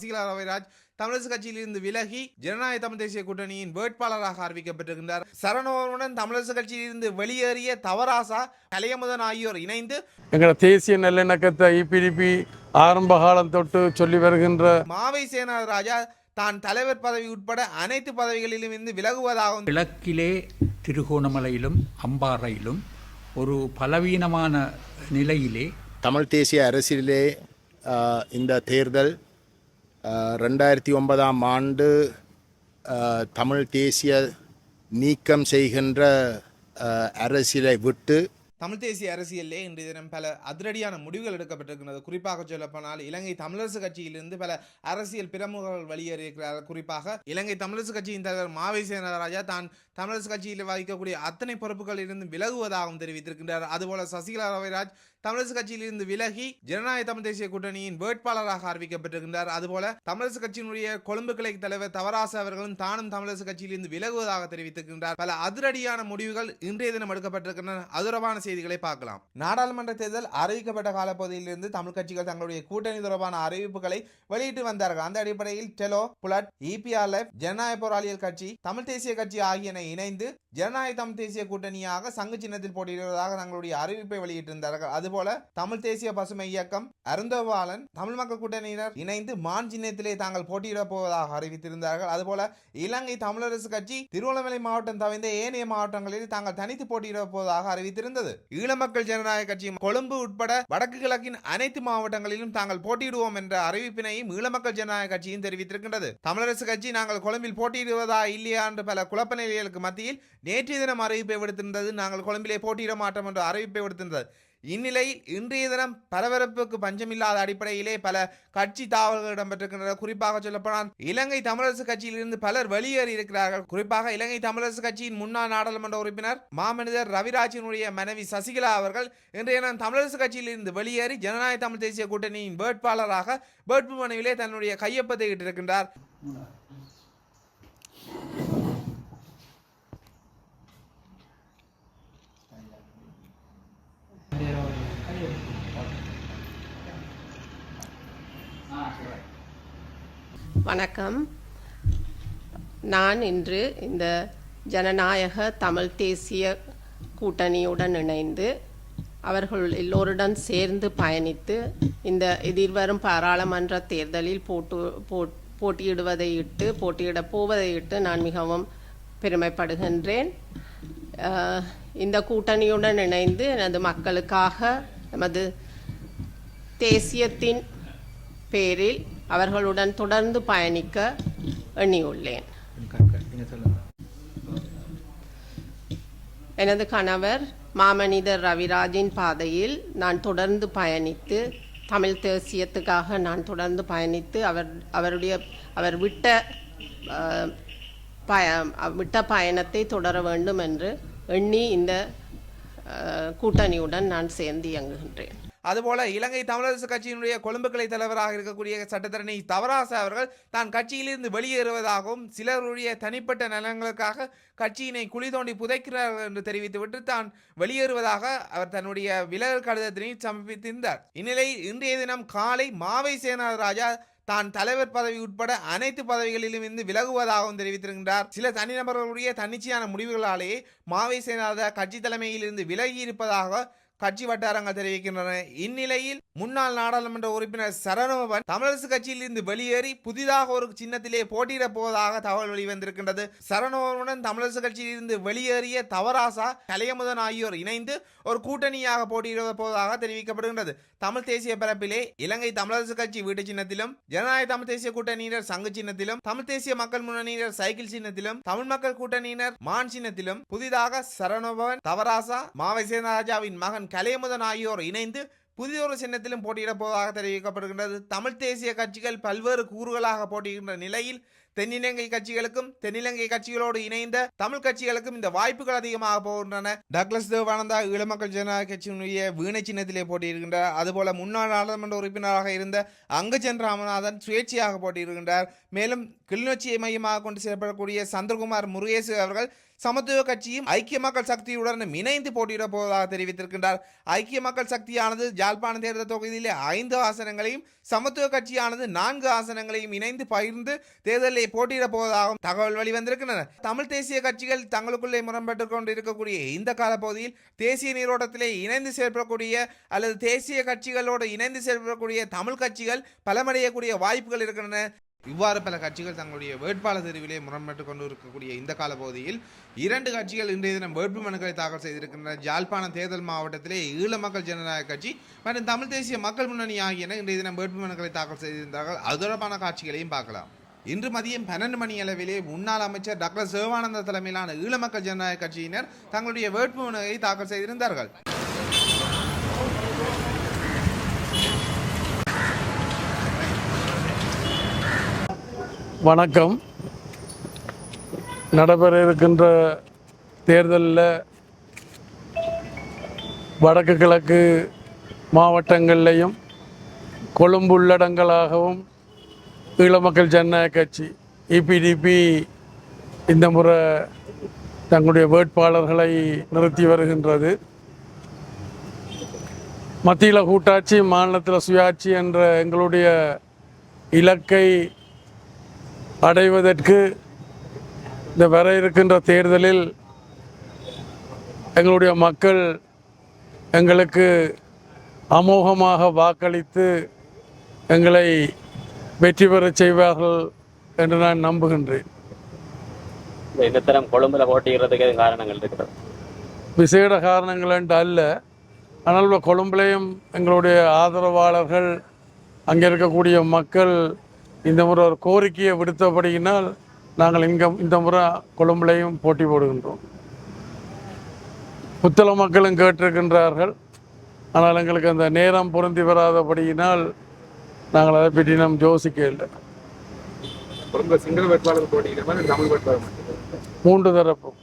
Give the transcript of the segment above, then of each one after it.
சசிகலா ரவிராஜ் தமிழரசு கட்சியிலிருந்து விலகி ஜனநாயக தமிழ் தேசிய கூட்டணியின் வேட்பாளராக அறிவிக்கப்பட்டிருக்கின்றார். சரணோருடன் தமிழரசு கட்சியிலிருந்து வெளியேறிய தவராசா கலையமுதன் ஆகியோர் இணைந்து எங்களோட தேசிய நல்லிணக்கத்தை இபிடிபி ஆரம்ப காலம் தொட்டு சொல்லி வருகின்ற மாவை சேனாராஜா தான் தலைவர் பதவி உட்பட அனைத்து பதவிகளிலும் இருந்து விலகுவதாகவும் கிழக்கிலே திருகோணமலையிலும் அம்பாறையிலும் ஒரு பலவீனமான நிலையிலே தமிழ் தேசிய அரசியலிலே ஆஹ், இந்த தேர்தல் ரெண்டாயிரத்தி ஒன்பதாம் ஆண்டு தமிழ் தேசிய நீக்கம் செய்கின்ற அரசியலை விட்டு தமிழ் தேசிய அரசியலிலே இன்றைய தினம் பல அதிரடியான முடிவுகள் எடுக்கப்பட்டிருக்கிறது குறிப்பாக சொல்லப்போனால் இலங்கை தமிழரசு கட்சியிலிருந்து பல அரசியல் பிரமுகர்கள் வெளியேறியிருக்கிறார்கள். குறிப்பாக இலங்கை தமிழரசு கட்சியின் தலைவர் மாவை சேனராஜா தான் தமிழரசு கட்சியில் வகிக்கக்கூடிய அத்தனை பொறுப்புகளிலிருந்து விலகுவதாகவும் தெரிவித்திருக்கின்றார். அதுபோல சசிகலா ரவிராஜ் தமிழரசு கட்சியிலிருந்து விலகி ஜனநாயக தமிழ் தேசிய கூட்டணியின் வேட்பாளராக அறிவிக்கப்பட்டிருக்கின்றார். அதுபோல தமிழரசு கட்சியினுடைய கொழும்பு கிளை தலைவர் தவராசு அவர்களும் தானும் தமிழரசு கட்சியிலிருந்து விலகுவதாக தெரிவித்திருக்கின்றார். பல அதிரடியான முடிவுகள் இன்றைய தினம் எடுக்கப்பட்டிருக்கின்றன. அதுரவான செய்திகளை பார்க்கலாம். நாடாளுமன்ற தேர்தல் அறிவிக்கப்பட்ட காலப்பகுதியிலிருந்து தமிழ் கட்சிகள் தங்களுடைய கூட்டணி தொடர்பான அறிவிப்புகளை வெளியிட்டு வந்தார்கள். அந்த அடிப்படையில் டெலோ புலட் இபிஆர்எஃப் ஜனநாயக போராளிகள் கட்சி தமிழ் தேசிய கட்சி ஆகியன இணைந்து ஜனநாயக தமிழ் தேசிய கூட்டணியாக சங்கு சின்னத்தில் போட்டியிடுவதாக தங்களுடைய அறிவிப்பை வெளியிட்டிருந்தார்கள். அதுபோல தமிழ் தேசிய பசுமை இயக்கம் அருந்தவாளன் தமிழ் மக்கள் கூட்டணியினர் இணைந்து மான் சின்னத்திலே தாங்கள் போட்டியிடப் போவதாக அறிவித்திருந்தார்கள். அதுபோல இலங்கை தமிழரசு கட்சி திருவண்ணாமலை மாவட்டம் தவிர்ந்த ஏனைய மாவட்டங்களில் தாங்கள் தனித்து போட்டியிடப் போவதாக அறிவித்திருந்தது. ஈழமக்கள் ஜனநாயக கட்சி கொழும்பு உட்பட வடக்கு கிழக்கின் அனைத்து மாவட்டங்களிலும் தாங்கள் போட்டியிடுவோம் என்ற அறிவிப்பினையும் ஈழமக்கள் ஜனநாயக கட்சியும் தெரிவித்திருக்கின்றது. தமிழரசு கட்சி நாங்கள் கொழும்பில் போட்டியிடுவதா இல்லையா? என்று பல குழப்ப நிலையில் நிலைகளுக்கு மத்தியில் நேற்றைய தினம் அறிவிப்பை விடுத்திருந்தது. நாங்கள் கொழும்பிலே போட்டியிட மாட்டோம் என்ற அறிவிப்பை விடுத்திருந்தது. இந்நிலையில் இன்றைய தினம் பரபரப்புக்கு பஞ்சமில்லாத அடிப்படையிலே பல கட்சி தாவல்கள் இடம்பெற்றிருக்கின்றன. குறிப்பாக சொல்லப்போனால் இலங்கை தமிழரசு கட்சியிலிருந்து பலர் வெளியேறி இருக்கிறார்கள். குறிப்பாக இலங்கை தமிழரசு கட்சியின் முன்னாள் நாடாளுமன்ற உறுப்பினர் மாமனிதர் ரவிராஜினுடைய மனைவி சசிகலா அவர்கள் இன்றைய தினம் தமிழரசு கட்சியிலிருந்து வெளியேறி ஜனநாயக தமிழ் தேசிய கூட்டணியின் வேட்பாளராக வேட்பு மனுவிலே தன்னுடைய கையொப்பத்தை இட்டிருக்கின்றார். வணக்கம். நான் இன்று இந்த ஜனநாயக தமிழ் தேசிய கூட்டணியுடன் இணைந்து அவர்கள் எல்லோருடன் சேர்ந்து பயணித்து இந்த எதிர்வரும் பாராளுமன்ற தேர்தலில் போட்டு போட்- போட்டியிடுவதை இட்டு போட்டியிடப் போவதை இட்டு நான் மிகவும் பெருமைப்படுகின்றேன். இந்த கூட்டணியுடன் இணைந்து எனது மக்களுக்காக நமது தேசியத்தின் பேரில் அவர்களுடன் தொடர்ந்து பயணிக்க எண்ணியுள்ளேன். எனது கணவர் மாமனிதர் ரவிராஜின் பாதையில் நான் தொடர்ந்து பயணித்து தமிழ் தேசியத்துக்காக நான் தொடர்ந்து பயணித்து அவர் அவருடைய அவர் விட்ட பய விட்ட பயணத்தை தொடர வேண்டும் என்று எண்ணி இந்த கூட்டணியுடன் நான் சேர்ந்து இயங்குகின்றேன். அதுபோல இலங்கை தமிழரசு கட்சியினுடைய கொழும்பு கிளை தலைவராக இருக்கக்கூடிய சட்டத்தரணி தவராச அவர்கள் தான் கட்சியிலிருந்து வெளியேறுவதாகவும் சிலருடைய தனிப்பட்ட நலன்களுக்காக கட்சியினை குழி தோண்டி புதைக்கிறார்கள் என்று தெரிவித்துவிட்டு தான் வெளியேறுவதாக அவர் தன்னுடைய விலகல் கடிதத்தினை சமர்ப்பித்திருந்தார். இந்நிலையில் இன்றைய தினம் காலை மாவை சேனாராஜா தான் தலைவர் பதவி உட்பட அனைத்து பதவிகளிலும் இருந்து விலகுவதாகவும் தெரிவித்திருக்கின்றார். சில தனிநபர்களுடைய தன்னிச்சையான முடிவுகளாலேயே மாவை சேனாத கட்சி தலைமையில் இருந்து விலகி இருப்பதாக கட்சி வட்டாரங்கள் தெரிவிக்கின்றன. இந்நிலையில் முன்னாள் நாடாளுமன்ற உறுப்பினர் சரணபவன் தமிழரசு கட்சியில் இருந்து வெளியேறி புதிதாக ஒரு சின்னத்திலே போட்டியிடப் போவதாக தகவல் வெளிவந்திருக்கின்றது. சரணபவனுடன் தமிழரசு கட்சியில் இருந்து வெளியேறிய தவராசா கலையமுதன் ஆகியோர் இணைந்து ஒரு கூட்டணியாக போட்டியிட போவதாக தெரிவிக்கப்படுகின்றது. தமிழ் தேசிய பரப்பிலே இலங்கை தமிழரசு கட்சி வீட்டு சின்னத்திலும் ஜனநாயக தமிழ் தேசிய கூட்டணியினர் சங்கு சின்னத்திலும் தமிழ் தேசிய மக்கள் முன்னணியினர் சைக்கிள் சின்னத்திலும் தமிழ் மக்கள் கூட்டணியினர் மான் சின்னத்திலும் புதிதாக சரணபவன் தவராசா மாவை ராஜாவின் மகன் கலையமுதன் ஆகியோர் இணைந்து புதியொரு சின்னத்திலும் போட்டியிடப் போவதாக தெரிவிக்கப்படுகின்றது. தமிழ் தேசிய கட்சிகள் பல்வேறு கூறுகளாக போட்டியிடுகின்ற நிலையில் தென்னிலங்கை கட்சிகளுக்கும் தென்னிலங்கை கட்சிகளோடு இணைந்த தமிழ் கட்சிகளுக்கும் இந்த வாய்ப்புகள் அதிகமாக போகின்றன. டக்ளஸ் தேவானந்தா இளமக்கள் ஜனநாயக கட்சியினுடைய வீணை சின்னத்திலே போட்டியிடுகின்றார். அதுபோல முன்னாள் நாடாளுமன்ற உறுப்பினராக இருந்த அங்கஜன் ராமநாதன் சுயேட்சையாக போட்டியிடுகின்றார். மேலும் கிளிநொச்சியை மையமாக கொண்டு செயல்படக்கூடிய சந்திரகுமார் முருகேசு அவர்கள் சமத்துவ கட்சியும் ஐக்கிய மக்கள் சக்தியுடன் இணைந்து போட்டியிட போவதாக தெரிவித்திருக்கின்றார். ஐக்கிய மக்கள் சக்தியானது ஜாழ்ப்பாண தேர்தல் தொகுதியிலே ஐந்து ஆசனங்களையும் சமத்துவ கட்சியானது நான்கு ஆசனங்களையும் இணைந்து பகிர்ந்து தேர்தலில் போட்டியிட போவதாகவும் தகவல் வெளிவந்திருக்கின்றன. தமிழ் தேசிய கட்சிகள் தங்களுக்குள்ளே முரண்பட்டுக் கொண்டு இருக்கக்கூடிய இந்த காலப்பகுதியில் தேசிய நீரோட்டத்திலே இணைந்து செயல்படக்கூடிய அல்லது தேசிய கட்சிகளோடு இணைந்து செயல்படக்கூடிய தமிழ் கட்சிகள் பலமடையக்கூடிய வாய்ப்புகள் இருக்கின்றன. இவ்வாறு பல கட்சிகள் தங்களுடைய வேட்பாளர் தெரிவிலே முரண்பட்டு கொண்டு இருக்கக்கூடிய இந்த கால பகுதியில் இரண்டு கட்சிகள் இன்றைய தினம் வேட்பு மனுக்களை தாக்கல் செய்திருக்கின்றன. ஜாழ்ப்பாணம் தேர்தல் மாவட்டத்திலே ஈழ மக்கள் ஜனநாயக கட்சி மற்றும் தமிழ் தேசிய மக்கள் முன்னணி ஆகியன இன்றைய தினம் வேட்பு மனுக்களை தாக்கல் செய்திருந்தார்கள். அது தொடர்பான காட்சிகளையும் பார்க்கலாம். இன்று மதியம் பன்னெண்டு மணி அளவிலே முன்னாள் அமைச்சர் டாக்டர் சிவானந்த தலைமையிலான ஈழ மக்கள் ஜனநாயக கட்சியினர் தங்களுடைய வேட்பு மனுவை தாக்கல் செய்திருந்தார்கள். வணக்கம். நடைபெற இருக்கின்ற தேர்தலில் வடக்கு கிழக்கு மாவட்டங்கள்லையும் கொழும்பு உள்ளடங்களாகவும் ஈழமக்கள் ஜனநாயக கட்சி இபிடிபி இந்த முறை தங்களுடைய வேட்பாளர்களை நிறுத்தி வருகின்றது. மத்தியில் கூட்டாட்சி மாநிலத்தில் சுயாட்சி என்ற எங்களுடைய இலக்கை அடைவதற்கு இந்த வர இருக்கின்ற தேர்தலில் எங்களுடைய மக்கள் எங்களுக்கு அமோகமாக வாக்களித்து எங்களை வெற்றி பெறச் செய்வார்கள் என்று நான் நம்புகின்றேன். இந்த தரம் கொழும்புல போட்டியிடுறதுக்கு காரணங்கள் இருக்கிறது விசேட காரணங்கள் என்று அல்ல. ஆனால் கொழும்புலையும் எங்களுடைய ஆதரவாளர்கள் அங்கே இருக்கக்கூடிய மக்கள் இந்த முறை ஒரு கோரிக்கையை விடுத்தபடியினால் நாங்கள் இங்க இந்த முறை கொழும்புலையும் போட்டி போடுகின்றோம். புத்தள மக்களும் கேட்டிருக்கின்றார்கள். ஆனால் எங்களுக்கு அந்த நேரம் பொருந்தி வராதபடியினால் நாங்கள் அதை பற்றி நாம் யோசிக்க இல்லை. மூன்று தரப்பும்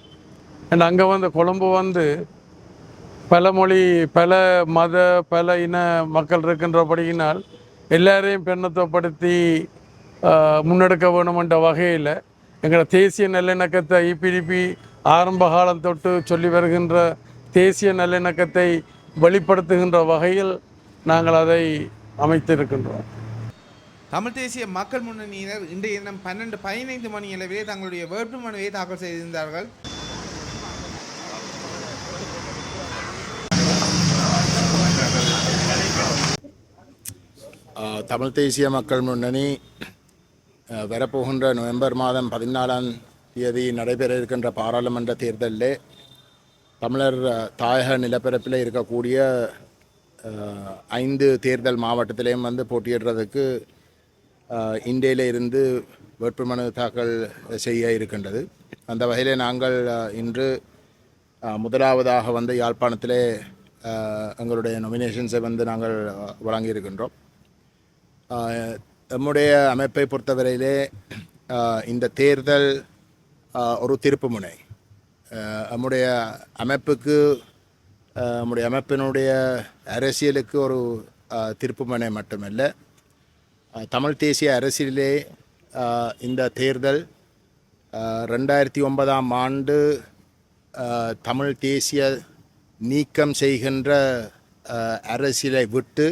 அண்ட் அங்கே வந்து கொழும்பு வந்து பல மொழி பல மத பல இன மக்கள் இருக்கின்றபடியினால் எல்லாரையும் பெண்ணத்துவப்படுத்தி முன்னெடுக்க வேணும் என்ற வகையில் எங்களோட தேசிய நல்லிணக்கத்தை இபிடிபி ஆரம்ப காலம் தொட்டு சொல்லி வருகின்ற தேசிய நல்லிணக்கத்தை வெளிப்படுத்துகின்ற வகையில் நாங்கள் அதை அமைத்திருக்கின்றோம். தமிழ் தேசிய மக்கள் முன்னணியினர் இன்றைய தினம் பன்னெண்டு பதினைந்து மணி அளவிலே தங்களுடைய வேட்பு மனுவை தாக்கல் செய்திருந்தார்கள். தமிழ் தேசிய மக்கள் முன்னணி வரப்போகின்ற நவம்பர் மாதம் பதினாலாம் தேதி நடைபெற இருக்கின்ற பாராளுமன்ற தேர்தலில் தமிழர் தாயக நிலப்பரப்பில் இருக்கக்கூடிய ஐந்து தேர்தல் மாவட்டத்திலையும் வந்து போட்டியிடுறதுக்கு இந்தியில இருந்து வேட்புமனு தாக்கல் செய்ய இருக்கின்றது. அந்த வகையில் நாங்கள் இன்று முதலாவதாக வந்து யாழ்ப்பாணத்திலே எங்களுடைய நொமினேஷன்ஸை வந்து நாங்கள் வழங்கியிருக்கின்றோம். நம்முடைய அமைப்பை பொறுத்தவரையிலே இந்த தேர்தல் ஒரு திருப்பு முனை நம்முடைய அமைப்புக்கு நம்முடைய அமைப்பினுடைய அரசியலுக்கு ஒரு திருப்பு முனை மட்டுமல்ல தமிழ் தேசிய அரசியலிலே இந்த தேர்தல் ரெண்டாயிரத்தி ஒன்பதாம் ஆண்டு தமிழ் தேசிய நீக்கம் செய்கின்ற அரசியலை விட்டு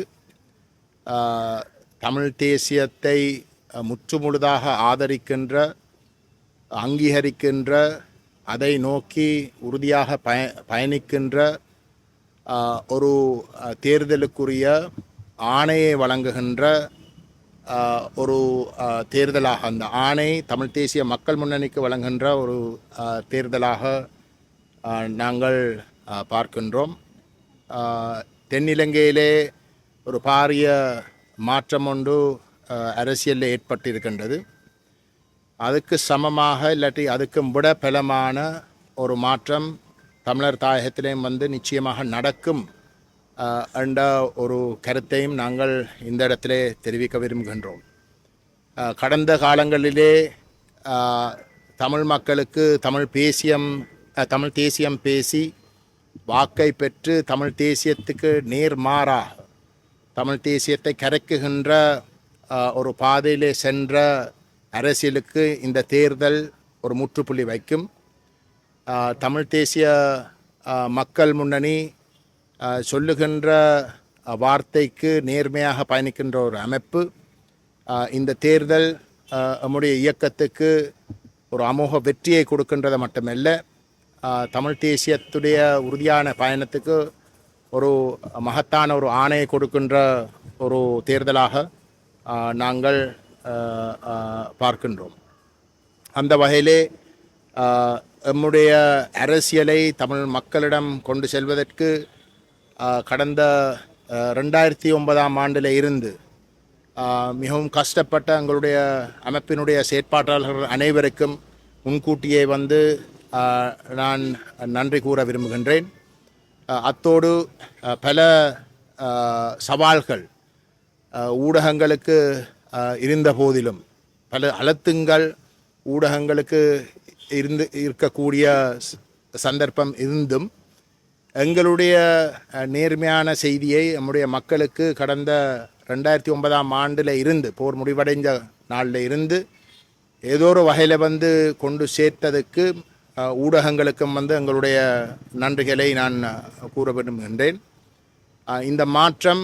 தமிழ் தேசியத்தை முற்றுமுழுதாக ஆதரிக்கின்ற அங்கீகரிக்கின்ற அதை நோக்கி உறுதியாக பய பயணிக்கின்ற ஒரு தேர்தலுக்குரிய ஆணையை வழங்குகின்ற ஒரு தேர்தலாக அந்த ஆணை தமிழ் தேசிய மக்கள் முன்னணிக்கு வழங்குகின்ற ஒரு தேர்தலாக நாங்கள் பார்க்கின்றோம். தென்னிலங்கையிலே ஒரு பாரிய மாற்றம் ஒன்று அரசியலில் ஏற்பட்டிருக்கின்றது. அதுக்கு சமமாக இல்லாட்டி அதுக்கு விட பலமான ஒரு மாற்றம் தமிழர் தாயகத்திலேயும் வந்து நிச்சயமாக நடக்கும் என்ற ஒரு கருத்தையும் நாங்கள் இந்த இடத்திலே தெரிவிக்க விரும்புகின்றோம். கடந்த காலங்களிலே தமிழ் மக்களுக்கு தமிழ் பேசியம் தமிழ் தேசியம் பேசி வாக்கை பெற்று தமிழ் தேசியத்துக்கு நேர்மாறாக தமிழ் தேசியத்தை கரைக்குகின்ற ஒரு பாதையிலே சென்ற அரசியலுக்கு இந்த தேர்தல் ஒரு முற்றுப்புள்ளி வைக்கும். தமிழ் தேசிய மக்கள் முன்னணி சொல்லுகின்ற வார்த்தைக்கு நேர்மையாக பயணிக்கின்ற ஒரு அமைப்பு. இந்த தேர்தல் நம்முடைய இயக்கத்துக்கு ஒரு அமோக வெற்றியை கொடுக்கின்றது மட்டுமல்ல தமிழ் தேசியத்துடைய உறுதியான பயணத்துக்கு ஒரு மகத்தான ஒரு ஆணையை கொடுக்கின்ற ஒரு தேர்தலாக நாங்கள் பார்க்கின்றோம். அந்த வகையிலே நம்முடைய எம்முடைய அரசியலை தமிழ் மக்களிடம் கொண்டு செல்வதற்கு கடந்த ரெண்டாயிரத்தி ஒன்பதாம் ஆண்டில் இருந்து மிகவும் கஷ்டப்பட்ட எங்களுடைய அமைப்பினுடைய செயற்பாட்டாளர்கள் அனைவருக்கும் முன்கூட்டியே வந்து நான் நன்றி கூற விரும்புகின்றேன். அத்தோடு பல சவால்கள் ஊடகங்களுக்கு இருந்த போதிலும் பல அழுத்தங்கள் ஊடகங்களுக்கு இருந்து இருக்கக்கூடிய சந்தர்ப்பம் இருந்தும் எங்களுடைய நேர்மையான செய்தியை நம்முடைய மக்களுக்கு கடந்த ரெண்டாயிரத்தி ஒன்பதாம் ஆண்டில் இருந்து போர் முடிவடைந்த நாளில் இருந்து ஏதோ ஒரு வகையில் வந்து கொண்டு சேர்த்ததுக்கு ஊடகங்களுக்கும் வந்து எங்களுடைய நன்றிகளை நான் கூற விரும்புகின்றேன் இந்த மாற்றம்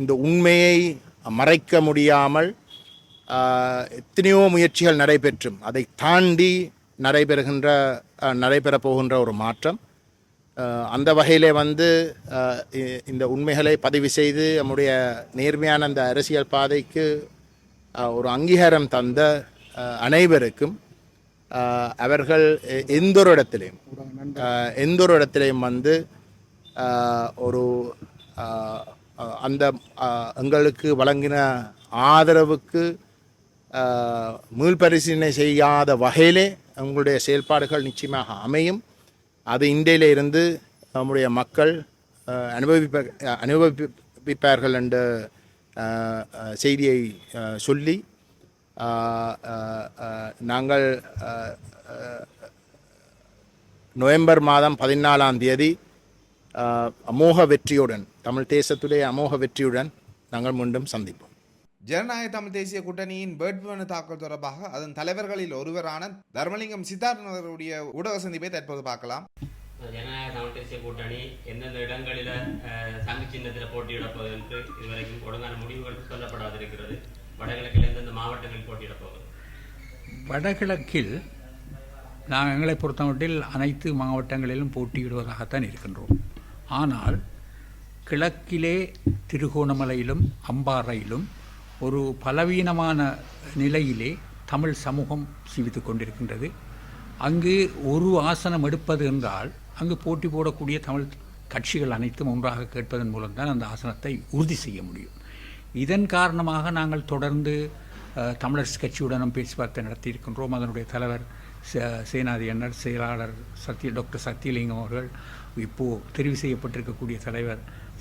இந்த உண்மையை மறைக்க முடியாமல் எத்தனையோ முயற்சிகள் நடைபெற்றும். அதை தாண்டி நடைபெறுகின்ற நடைபெறப் போகின்ற ஒரு மாற்றம். அந்த வகையிலே வந்து இந்த உண்மைகளை பதிவு செய்து நம்முடைய நேர்மையான அந்த அரசியல் பாதைக்கு ஒரு அங்கீகாரம் தந்த அனைவருக்கும் அவர்கள் எந்த ஒரு இடத்திலையும் எந்த ஒரு இடத்திலையும் வந்து ஒரு அந்த எங்களுக்கு வழங்கின ஆதரவுக்கு அஹ், மீள்பரிசீலனை செய்யாத வகையிலே உங்களுடைய செயல்பாடுகள் நிச்சயமாக அமையும். அது இந்தியில இருந்து நம்முடைய மக்கள் அனுபவிப்ப அனுபவிப்பார்கள் என்ற செய்தியை சொல்லி நாங்கள் நவம்பர் மாதம் பதினாலாம் தேதி அமோக வெற்றியுடன் தமிழ் தேசத்துடைய அமோக வெற்றியுடன் நாங்கள் மீண்டும் சந்திப்போம். ஜனநாயக தமிழ் தேசிய கூட்டணியின் வேட்புமனு தாக்கல் தொடர்பாக அதன் தலைவர்களில் ஒருவரான தர்மலிங்கம் சித்தார்த்தனருடைய ஊடக சந்திப்பை தற்போது பார்க்கலாம். ஜனநாயக தமிழ் தேசிய கூட்டணி எந்தெந்த இடங்களில் சங்கு சின்னத்தில் போட்டியிடப் போகுது என்று இதுவரைக்கும் ஒழுங்கான முடிவுகள் சொல்லப்படாதிருக்கிறது. வடகிழக்கில் எந்தெந்த மாவட்டங்களில் போட்டியிட போகுது? வடகிழக்கில் நாங்கள் எங்களை பொறுத்தமட்டில் அனைத்து மாவட்டங்களிலும் போட்டியிடுவதாகத்தான் இருக்கின்றோம். ஆனால் கிழக்கிலே திருகோணமலையிலும் அம்பாறையிலும் ஒரு பலவீனமான நிலையிலே தமிழ் சமூகம் சிவித்து கொண்டிருக்கின்றது. அங்கு ஒரு ஆசனம் எடுப்பது என்றால் அங்கு போட்டி போடக்கூடிய தமிழ் கட்சிகள் அனைத்தும் ஒன்றாக கேட்பதன் மூலம்தான் அந்த ஆசனத்தை உறுதி செய்ய முடியும். இதன் காரணமாக நாங்கள் தொடர்ந்து தமிழர் கட்சியுடனும் பேச்சுவார்த்தை நடத்தியிருக்கின்றோம். அதனுடைய தலைவர் சே- சேனாதி அண்ணர் செயலாளர் சத்ய டாக்டர் சத்தியலிங்கம் அவர்கள் இப்போது தெரிவு செய்யப்பட்டிருக்கக்கூடிய தலைவர்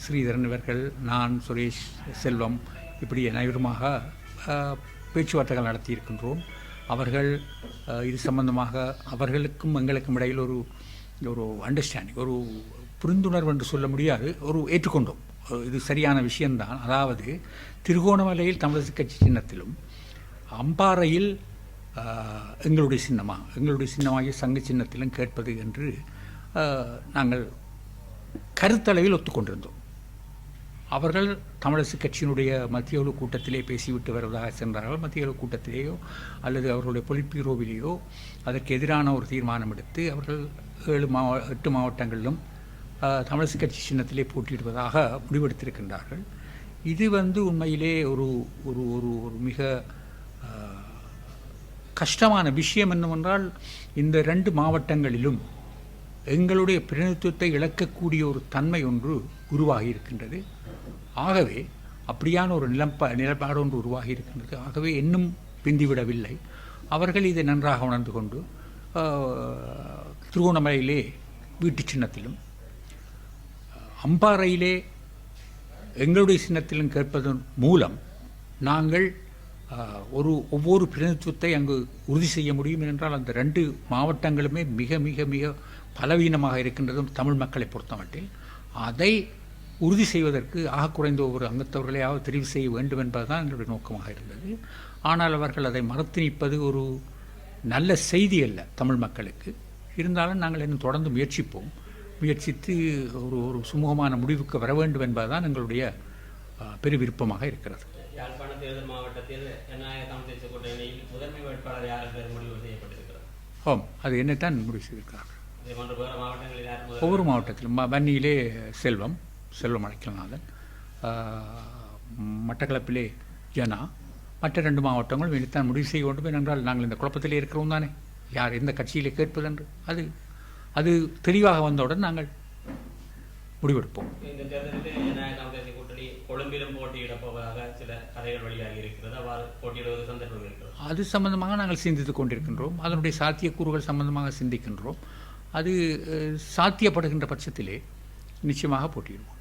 ஸ்ரீதரன் இவர்கள் நான் சுரேஷ் செல்வம் இப்படி அனைவருமாக பேச்சுவார்த்தைகள் நடத்தியிருக்கின்றோம். அவர்கள் இது சம்பந்தமாக அவர்களுக்கும் எங்களுக்கும் இடையில் ஒரு ஒரு அண்டர்ஸ்டாண்டிங் ஒரு புரிந்துணர்வு என்று சொல்ல முடியாது ஒரு ஏற்றுக்கொண்டோம். இது சரியான விஷயம்தான். அதாவது திருகோணமலையில் தமிழரசு கட்சி சின்னத்திலும் அம்பாறையில் எங்களுடைய சின்னமா எங்களுடைய சின்னமாகிய சங்க சின்னத்திலும் கேட்பது என்று நாங்கள் கருத்தளவில் ஒத்துக்கொண்டிருந்தோம். அவர்கள் தமிழரசு கட்சியினுடைய மத்திய குழு கூட்டத்திலே பேசிவிட்டு வருவதாக சென்றார்கள். மத்திய குழு கூட்டத்திலேயோ அல்லது அவர்களுடைய பொலிட்பீரோவிலேயோ அதற்கு எதிரான ஒரு தீர்மானம் எடுத்து அவர்கள் ஏழு மாவ எட்டு மாவட்டங்களிலும் தமிழிசை கட்சி சின்னத்திலே போட்டியிடுவதாக முடிவெடுத்திருக்கின்றார்கள். இது வந்து உண்மையிலே ஒரு ஒரு ஒரு ஒரு மிக கஷ்டமான விஷயம் என்னவென்றால் இந்த ரெண்டு மாவட்டங்களிலும் எங்களுடைய பிரதிநிதித்துவத்தை இழக்கக்கூடிய ஒரு தன்மை ஒன்று உருவாகி இருக்கின்றது ஆகவே அப்படியான ஒரு நிலப்ப நிலப்பாடு ஒன்று உருவாகி இருக்கின்றது ஆகவே இன்னும் பிந்திவிடவில்லை. அவர்கள் இதை நன்றாக உணர்ந்து கொண்டு திருகோணமலையிலே வீட்டு சின்னத்திலும் அம்பாறையிலே எங்களுடைய சின்னத்திலும் கேட்பதன் மூலம் நாங்கள் ஒரு ஒவ்வொரு பிரதிநிதித்துவத்தை அங்கு உறுதி செய்ய முடியும் என்றால் அந்த ரெண்டு மாவட்டங்களுமே மிக மிக மிக பலவீனமாக இருக்கின்றதும் தமிழ் மக்களை பொறுத்தமட்டில். அதை உறுதி செய்வதற்கு ஆக குறைந்த ஒரு அங்கத்தவர்களையாவது தெரிவு செய்ய வேண்டும் என்பதுதான் எங்களுடைய நோக்கமாக இருந்தது. ஆனால் அவர்கள் அதை மறுத்து நிற்பது ஒரு நல்ல செய்தி அல்ல தமிழ் மக்களுக்கு. இருந்தாலும் நாங்கள் இன்னும் தொடர்ந்து முயற்சிப்போம். முயற்சித்து ஒரு ஒரு சுமூகமான முடிவுக்கு வர வேண்டும் என்பதுதான் எங்களுடைய பெரு விருப்பமாக இருக்கிறது. யாழ்ப்பாண தேர்தல் மாவட்டத்தில் ஜனநாயக தமிழ் தேசிய கூட்டணியில் முதன்மை வேட்பாளர் யார் என்பது முடிவு செய்யப்பட்டிருக்கிறது? ஆம் அது என்னத்தான் முடிவு செய்திருக்கிறார்கள். ஒவ்வொரு மாவட்டத்திலும் வன்னியிலே செல்வம் செல்வம் அழைக்கல்நாதன் மட்டக்களப்பிலே ஜனா மற்ற ரெண்டு மாவட்டங்களும் இனித்தான் முடிவு செய்ய வேண்டும் ஏனென்றால் நாங்கள் இந்த குழப்பத்திலே இருக்கிறோம் தானே. யார் எந்த கட்சியிலே கேட்பதென்று அது அது தெளிவாக வந்தவுடன் நாங்கள் முடிவெடுப்போம். இந்த தேர்தலில் ஜனநாயக தமிழ் தேசிய கூட்டணி கொழும்பிலும் போட்டியிடப் போவதாக சில கதைகள் வெளியாகி இருக்கிறது. அவ்வாறு போட்டியிடுவது சந்தர்ப்பம் இருக்கிறது. அது சம்பந்தமாக நாங்கள் சிந்தித்துக் கொண்டிருக்கின்றோம். அதனுடைய சாத்தியக்கூறுகள் சம்பந்தமாக சிந்திக்கின்றோம். அது சாத்தியப்படுகின்ற பட்சத்திலே நிச்சயமாக போட்டியிடுவோம்.